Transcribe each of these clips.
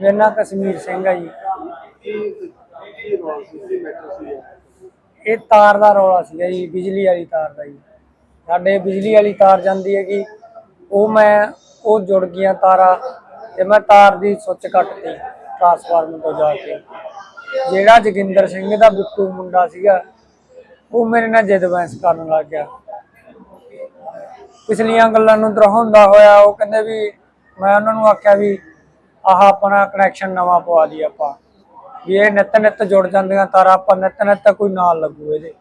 ਮੇਰਾ ਨਾਂ ਕਸ਼ਮੀਰ ਸਿੰਘ ਆ ਜੀ। ਕੀ ਕੀ ਰੋਲ ਸੀ ਕੀ ਮੈਟਰ ਸੀ ਇਹ? ਤਾਰ ਦਾ ਰੌਲਾ ਸੀਗਾ ਜੀ ਬਿਜਲੀ ਵਾਲੀ ਤਾਰ ਦਾ ਜੀ। ਸਾਡੇ ਬਿਜਲੀ ਵਾਲੀ ਤਾਰ ਜਾਂਦੀ ਹੈਗੀ ਉਹ ਮੈਂ ਉਹ ਜੁੜ ਗਈਆਂ ਤਾਰਾਂ ਤੇ ਮੈਂ ਤਾਰ ਦੀ ਸੁੱਚ ਕੱਟਤੀ ਟਰਾਂਸਫਾਰਮਰ ਤੋਂ ਜਾ ਕੇ। ਜਿਹੜਾ ਜੋਗਿੰਦਰ ਸਿੰਘ ਦਾ ਬਿੱਟੂ ਮੁੰਡਾ ਸੀਗਾ ਉਹ ਮੇਰੇ ਨਾਲ ਜਿੱਦ ਬਹਿਸ ਕਰਨ ਲੱਗ ਗਿਆ। ਪਿਛਲੀਆਂ ਗੱਲਾਂ ਨੂੰ ਦਰਹਾਉਂਦਾ ਹੋਇਆ ਉਹ ਕਹਿੰਦੇ ਵੀ ਮੈਂ ਉਹਨਾਂ ਨੂੰ ਆਖਿਆ ਵੀ ਆਹ ਆਪਣਾ ਕਨੈਕਸ਼ਨ ਨਵਾਂ ਪਵਾ ਲਈ ਆਪਾਂ। ਵੀ ਇਹ ਨਿੱਤ ਨਿੱਤ ਜੁੜ ਜਾਂਦੀਆਂ ਤਾਰਾਂ, ਆਪਾਂ ਨਿੱਤ ਨਿੱਤ ਕੋਈ ਨਾਲ ਲੱਗੂ ਇਹਦੇ।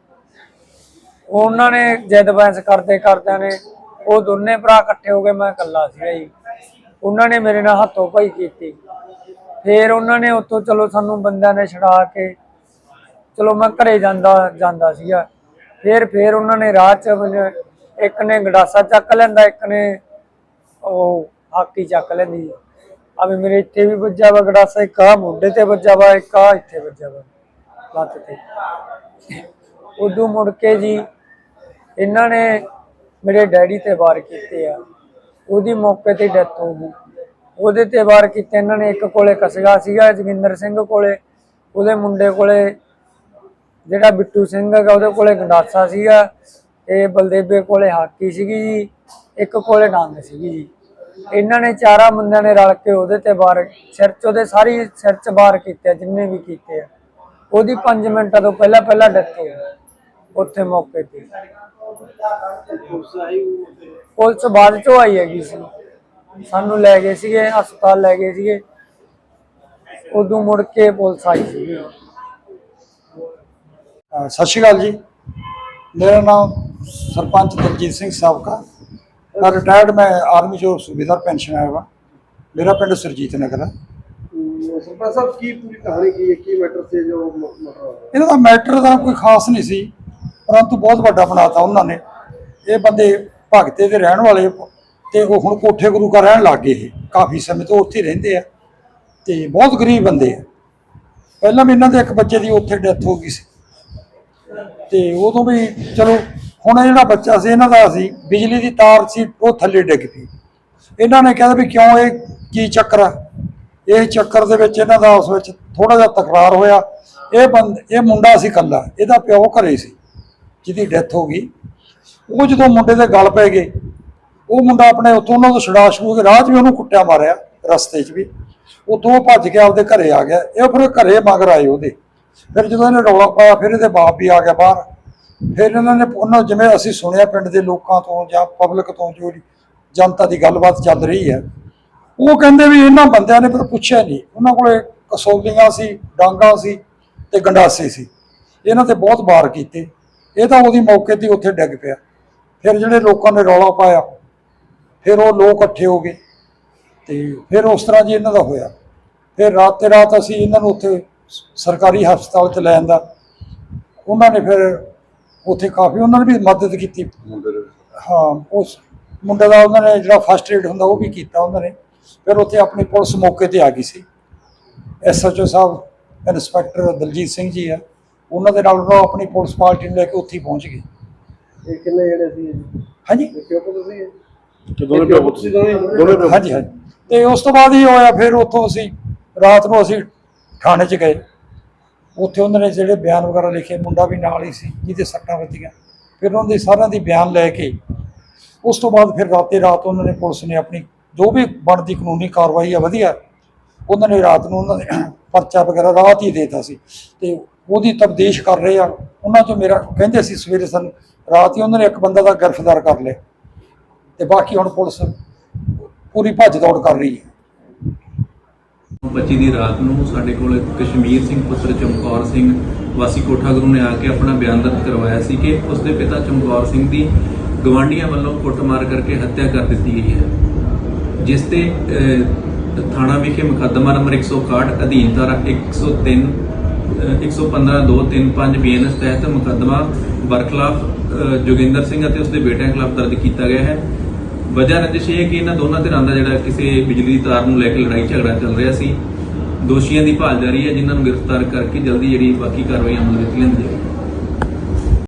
ਉਹਨਾਂ ਨੇ ਜਿੱਦ ਬੈਂਸ ਕਰਦੇ ਕਰਦਿਆਂ ਨੇ, ਉਹ ਦੋਨੇ ਭਰਾ ਇਕੱਠੇ ਹੋ ਗਏ ਮੈਂ ਇਕੱਲਾ ਸੀਗਾ ਜੀ। ਉਹਨਾਂ ਨੇ ਮੇਰੇ ਨਾਲ ਹੱਥੋਂ ਪਾਈ ਕੀਤੀ। ਫਿਰ ਉਹਨਾਂ ਨੇ ਉੱਥੋਂ ਚਲੋ ਸਾਨੂੰ ਬੰਦਿਆਂ ਨੇ ਛਡਾ ਕੇ, ਚਲੋ ਮੈਂ ਘਰੇ ਜਾਂਦਾ ਜਾਂਦਾ ਸੀਗਾ। ਫਿਰ ਫਿਰ ਉਹਨਾਂ ਨੇ ਰਾਹ ਚ ਇੱਕ ਨੇ ਗੜਾਸਾ ਚੱਕ ਲੈਂਦਾ, ਇੱਕ ਨੇ ਉਹ ਹਾਕੀ ਚੱਕ ਲੈਂਦੀ। ਆ ਵੀ ਮੇਰੇ ਇੱਥੇ ਵੀ ਵੱਜਾ ਵਾ ਗੜਾਸਾ, ਇੱਕ ਆ ਮੋਢੇ ਤੇ ਵੱਜਾ ਵਾ, ਇੱਕ ਆ ਇੱਥੇ ਵੱਜਾ ਵਾ, ਲੱਤ ਤੇ। ਉਦੋਂ ਮੁੜ ਕੇ ਜੀ ਇਹਨਾਂ ਨੇ ਮੇਰੇ ਡੈਡੀ ਤੇ ਵਾਰ ਕੀਤੇ ਆ। ਉਹਦੀ ਮੌਕੇ ਤੇ ਡੈਥ ਹੋ ਗਈ। ਉਹਦੇ ਤੇ ਵਾਰ ਕੀਤੇ ਇਹਨਾਂ ਨੇ, ਇੱਕ ਕੋਲੇ ਕਸਗਾ ਸੀਗਾ, ਜੋਗਿੰਦਰ ਸਿੰਘ ਕੋਲੇ, ਉਹਦੇ ਮੁੰਡੇ ਕੋਲੇ ਜਿਹੜਾ ਬਿੱਟੂ ਸਿੰਘ ਹੈਗਾ, ਉਹਦੇ ਕੋਲੇ ਗੰਡਾਸਾ ਸੀਗਾ, ਤੇ ਬਲਦੇਵੇ ਕੋਲੇ ਹਾਕੀ ਸੀਗੀ ਜੀ, ਇੱਕ ਕੋਲੇ ਡਾਂਗ ਸੀਗੀ ਜੀ। ਇਹਨਾਂ ਨੇ ਚਾਰਾਂ ਬੰਦਿਆਂ ਨੇ ਰਲ ਕੇ ਉਹਦੇ ਤੇ ਵਾਰ ਸਿਰ 'ਚ ਉਹਦੇ ਸਾਰੀ ਸਿਰ 'ਚ ਵਾਰ ਕੀਤੇ ਆ, ਜਿੰਨੇ ਵੀ ਕੀਤੇ ਆ। ਉਹਦੀ 5 ਮਿੰਟਾਂ ਤੋਂ ਪਹਿਲਾਂ ਪਹਿਲਾਂ ਡੈਥ ਹੋ ਗਈ। ਉੱਥੇ ਮੌਕੇ ਤੇ। ਪੁਲਿਸ ਬਾਅਦ ਚੋਂ ਆਈ ਹੈਗੀ ਸੀ। ਸਾਨੂੰ ਲੈ ਗਏ ਸੀਗੇ ਹਸਪਤਾਲ ਲੈ ਗਏ ਸੀਗੇ। ਉਦੋਂ ਮੁੜ ਕੇ ਪੁਲਿਸ ਆਈ ਸੀਗੀ ਅ, ਸਤਿ ਸ਼੍ਰੀ ਅਕਾਲ ਜੀ। ਮੇਰਾ ਨਾਮ ਸਰਪੰਚ ਦਲਜੀਤ ਸਿੰਘ ਸਾਬਕਾ। ਰਿਟਾਇਰਡ ਮੈਂ ਆਰਮੀ ਚੋਂ ਸੁਬੇਦਾਰ ਪੈਨਸ਼ਨ ਆਇਆ ਵਾ। ਮੇਰਾ ਪਿੰਡ ਸਰਜੀਤ ਨਗਰ ਹੈ ਸਰਪੰਚ ਸਾਹਿਬ ਕੀ ਪੂਰੀ ਕਹਾਣੀ ਕੀ ਹੈ? ਕੀ ਮੈਟਰ ਸੀ ਜੋ ਇਹਨਾਂ ਦਾ ਮੈਟਰ ਦਾ ਕੋਈ ਖਾਸ ਨਹੀਂ ਸੀ ਪਰੰਤੂ ਬਹੁਤ ਵੱਡਾ ਬਣਾਤਾ ਉਹਨਾਂ ਨੇ। ਇਹ ਬੰਦੇ ਭਗਤੇ ਦੇ ਰਹਿਣ ਵਾਲੇ ਤੇ ਉਹ ਹੁਣ ਕੋਠੇ ਗੁਰੂ ਘਰ ਰਹਿਣ ਲੱਗ ਗਏ ਇਹ। ਕਾਫੀ ਸਮੇਂ ਤੋਂ ਉੱਥੇ ਰਹਿੰਦੇ ਆ ਤੇ ਬਹੁਤ ਗਰੀਬ ਬੰਦੇ ਆ। ਪਹਿਲਾਂ ਵੀ ਇਹਨਾਂ ਦੇ ਇੱਕ ਬੱਚੇ ਦੀ ਉੱਥੇ ਡੈਥ ਹੋ ਗਈ ਸੀ। ਤੇ ਉਦੋਂ ਵੀ ਚਲੋ ਹੁਣ ਇਹ ਜਿਹੜਾ ਬੱਚਾ ਸੀ, ਇਹਨਾਂ ਦਾ ਸੀ, ਬਿਜਲੀ ਦੀ ਤਾਰ ਸੀ, ਉਹ ਥੱਲੇ ਡਿੱਗ ਪਈ। ਇਹਨਾਂ ਨੇ ਕਹਿੰਦਾ ਵੀ ਕਿਉਂ ਇਹ ਕੀ ਚੱਕਰ ਆ? ਇਹ ਚੱਕਰ ਦੇ ਵਿੱਚ ਇਹਨਾਂ ਦਾ ਉਸ ਵਿੱਚ ਥੋੜਾ ਜਿਹਾ ਤਕਰਾਰ ਹੋਇਆ। ਇਹ ਬੰਦ ਇਹ ਮੁੰਡਾ ਸੀ ਕੱਲਾ ਇਹਦਾ ਪਿਓ ਘਰੇ ਸੀ, ਜਿਹਦੀ ਡੈਥ ਹੋ ਗਈ। ਉਹ ਜਦੋਂ ਮੁੰਡੇ ਦੇ ਗਲ ਪੈ ਗਏ, ਉਹ ਮੁੰਡਾ ਆਪਣੇ ਉੱਥੋਂ ਉਹਨਾਂ ਤੋਂ ਛੁਡਾ ਛੂ ਕੇ ਰਾਹ 'ਚ ਵੀ ਉਹਨੂੰ ਕੁੱਟਿਆ ਮਾਰਿਆ, ਰਸਤੇ 'ਚ ਵੀ। ਉੱਥੋਂ ਉਹ ਭੱਜ ਕੇ ਆਪਦੇ ਘਰੇ ਆ ਗਿਆ। ਇਹ ਫਿਰ ਘਰੇ ਮਗਰ ਆਏ ਉਹਦੇ। ਫਿਰ ਜਦੋਂ ਇਹਨੇ ਰੌਲਾ ਪਾਇਆ, ਫਿਰ ਇਹਦੇ ਬਾਪ ਵੀ ਆ ਗਿਆ ਬਾਹਰ। ਫਿਰ ਇਹਨਾਂ ਨੇ ਉਹਨਾਂ ਜਿਵੇਂ ਅਸੀਂ ਸੁਣਿਆ ਪਿੰਡ ਦੇ ਲੋਕਾਂ ਤੋਂ ਜਾਂ ਪਬਲਿਕ ਤੋਂ ਜੋ ਜਨਤਾ ਦੀ ਗੱਲਬਾਤ ਚੱਲ ਰਹੀ ਹੈ, ਉਹ ਕਹਿੰਦੇ ਵੀ ਇਹਨਾਂ ਬੰਦਿਆਂ ਨੇ ਫਿਰ ਪੁੱਛਿਆ ਨਹੀਂ। ਉਹਨਾਂ ਕੋਲੇ ਕਸੋਲੀਆਂ ਸੀ, ਡਾਂਗਾ ਸੀ ਤੇ ਗੰਡਾਸੇ ਸੀ। ਇਹਨਾਂ ਤੇ ਬਹੁਤ ਵਾਰ ਕੀਤੇ। ਇਹ ਤਾਂ ਉਹਦੀ ਮੌਕੇ ਤੇ ਉੱਥੇ ਡਿੱਗ ਪਿਆ। ਫਿਰ ਜਿਹੜੇ ਲੋਕਾਂ ਨੇ ਰੌਲਾ ਪਾਇਆ, ਫਿਰ ਉਹ ਲੋਕ ਇਕੱਠੇ ਹੋ ਗਏ ਤੇ ਫਿਰ ਉਸ ਤਰ੍ਹਾਂ ਜੀ ਇਹਨਾਂ ਦਾ ਹੋਇਆ। ਫਿਰ ਰਾਤ ਤੇ ਰਾਤ ਅਸੀਂ ਇਹਨਾਂ ਨੂੰ ਉੱਥੇ ਸਰਕਾਰੀ ਹਸਪਤਾਲ ਚ ਲੈ ਆਂਦਾ। ਉਹਨਾਂ ਨੇ ਫਿਰ ਉੱਥੇ ਕਾਫੀ ਉਹਨਾਂ ਨੇ ਵੀ ਮਦਦ ਕੀਤੀ। ਹਾਂ ਉਸ ਮੁੰਡੇ ਦਾ ਉਹਨਾਂ ਨੇ ਜਿਹੜਾ ਫਸਟ ਏਡ ਹੁੰਦਾ ਉਹ ਵੀ ਕੀਤਾ ਉਹਨਾਂ ਨੇ। ਫਿਰ ਉੱਥੇ ਆਪਣੀ ਪੁਲਿਸ ਮੌਕੇ ਤੇ ਆ ਗਈ ਸੀ। ਐਸਐਚਓ ਸਾਹਿਬ ਇੰਸਪੈਕਟਰ ਦਲਜੀਤ ਸਿੰਘ ਜੀ ਆ ਉਹਨਾਂ ਦੇ ਨਾਲ ਉਹ ਆਪਣੀ ਪੁਲਿਸ ਪਾਰਟੀ ਨੂੰ ਲੈ ਕੇ ਉੱਥੇ ਹੀ ਪਹੁੰਚ ਗਏ। ਇਹ ਕਿੰਨੇ ਜਿਹੜੇ ਸੀ ਹਾਂਜੀ? ਕਿਉਂ ਤੁਸੀਂ? ਤੇ ਦੋਨੇ ਪਿਓ ਪੁੱਤ ਸੀ ਦੋਨੇ ਪਿਓ ਹਾਂਜੀ ਹਾਂਜੀ। ਤੇ ਉਸ ਤੋਂ ਬਾਅਦ ਹੀ ਹੋਇਆ ਫਿਰ ਉੱਥੋਂ ਅਸੀਂ ਰਾਤ ਨੂੰ ਅਸੀਂ ਥਾਣੇ 'ਚ ਗਏ। ਉੱਥੇ ਉਹਨਾਂ ਨੇ ਜਿਹੜੇ ਬਿਆਨ ਵਗੈਰਾ ਲਿਖੇ, ਮੁੰਡਾ ਵੀ ਨਾਲ ਹੀ ਸੀ, ਜਿਹਦੇ ਸੱਟਾਂ ਵੱਜੀਆਂ। ਫਿਰ ਉਹਨਾਂ ਦੇ ਸਾਰਿਆਂ ਦੀ ਬਿਆਨ ਲੈ ਕੇ, ਉਸ ਤੋਂ ਬਾਅਦ ਫਿਰ ਰਾਤੇ ਰਾਤ ਉਹਨਾਂ ਨੇ ਪੁਲਿਸ ਨੇ ਆਪਣੀ ਜੋ ਵੀ ਬਣਦੀ ਕਾਨੂੰਨੀ ਕਾਰਵਾਈ ਆ, ਵਧੀਆ। ਉਹਨਾਂ ਨੇ ਰਾਤ ਨੂੰ ਉਹਨਾਂ ਨੇ ਪਰਚਾ ਵਗੈਰਾ ਰਾਤ ਹੀ ਦੇਤਾ ਸੀ। ਤੇ ਉਹਦੀ ਤਬਦੀਸ਼ ਕਰ ਰਹੇ ਆ। ਉਹਨਾਂ ਚੋਂ ਮੇਰਾ ਕਹਿੰਦੇ ਸੀ ਸਵੇਰੇ ਸਨ, ਰਾਤ ਹੀ ਉਹਨਾਂ ਨੇ ਇੱਕ ਬੰਦਾ ਦਾ ਗ੍ਰਿਫਤਾਰ ਕਰ ਲਿਆ। ਤੇ ਬਾਕੀ ਹੁਣ ਪੁਲਿਸ ਪੂਰੀ ਭੱਜ ਦੌੜ ਕਰ ਰਹੀ ਹੈ। 25 ਦੀ ਰਾਤ ਨੂੰ ਸਾਡੇ ਕੋਲ ਕਸ਼ਮੀਰ ਸਿੰਘ ਪੁੱਤਰ ਚਮਕੌਰ ਸਿੰਘ ਵਾਸੀ ਕੋਠਾ ਗੁਰੂ ਨੇ ਆ ਕੇ ਆਪਣਾ ਬਿਆਨ ਦਰਜ ਕਰਵਾਇਆ ਸੀ ਕਿ ਉਸ ਦੇ ਪਿਤਾ ਚਮਕੌਰ ਸਿੰਘ ਦੀ ਗਵਾਂਢੀਆਂ ਵੱਲੋਂ ਕੁੱਟਮਾਰ ਕਰਕੇ ਹੱਤਿਆ ਕਰ ਦਿੱਤੀ ਗਈ ਹੈ ਜਿਸ ਤੇ ਥਾਣਾ ਵਿਖੇ ਮੁਕੱਦਮਾ ਨੰਬਰ 161 ਅਧੀਨ ਧਾਰਾ 103 ਅਹ, 115 235 ਬੀਐਨਐਸ ਤਹਿਤ ਮੁਕੱਦਮਾ ਬਰਖਲਾਫ ਜੋਗਿੰਦਰ ਸਿੰਘ ਅਤੇ ਉਸ ਦੇ ਬੇਟਿਆਂ ਖਿਲਾਫ ਦਰਜ ਕੀਤਾ ਗਿਆ ਹੈ। ਵਜ੍ਹਾ ਰੰਜਿਸ਼ ਇਹ ਹੈ ਕਿ ਇਹਨਾਂ ਦੋਨਾਂ ਧਿਰਾਂ ਦਾ ਜਿਹੜਾ ਕਿਸੇ ਬਿਜਲੀ ਦੀ ਤਾਰ ਨੂੰ ਲੈ ਕੇ ਲੜਾਈ ਝਗੜਾ ਚੱਲ ਰਿਹਾ ਸੀ, ਦੋਸ਼ੀਆਂ ਦੀ ਭਾਲ ਜਾਰੀ ਹੈ, ਜਿਨ੍ਹਾਂ ਨੂੰ ਗ੍ਰਿਫਤਾਰ ਕਰਕੇ ਜਲਦੀ ਜਿਹੜੀ ਬਾਕੀ ਕਾਰਵਾਈ ਅਮਲ ਵਿੱਚ ਲਿਆਂਦੀ ਜਾਵੇਗੀ।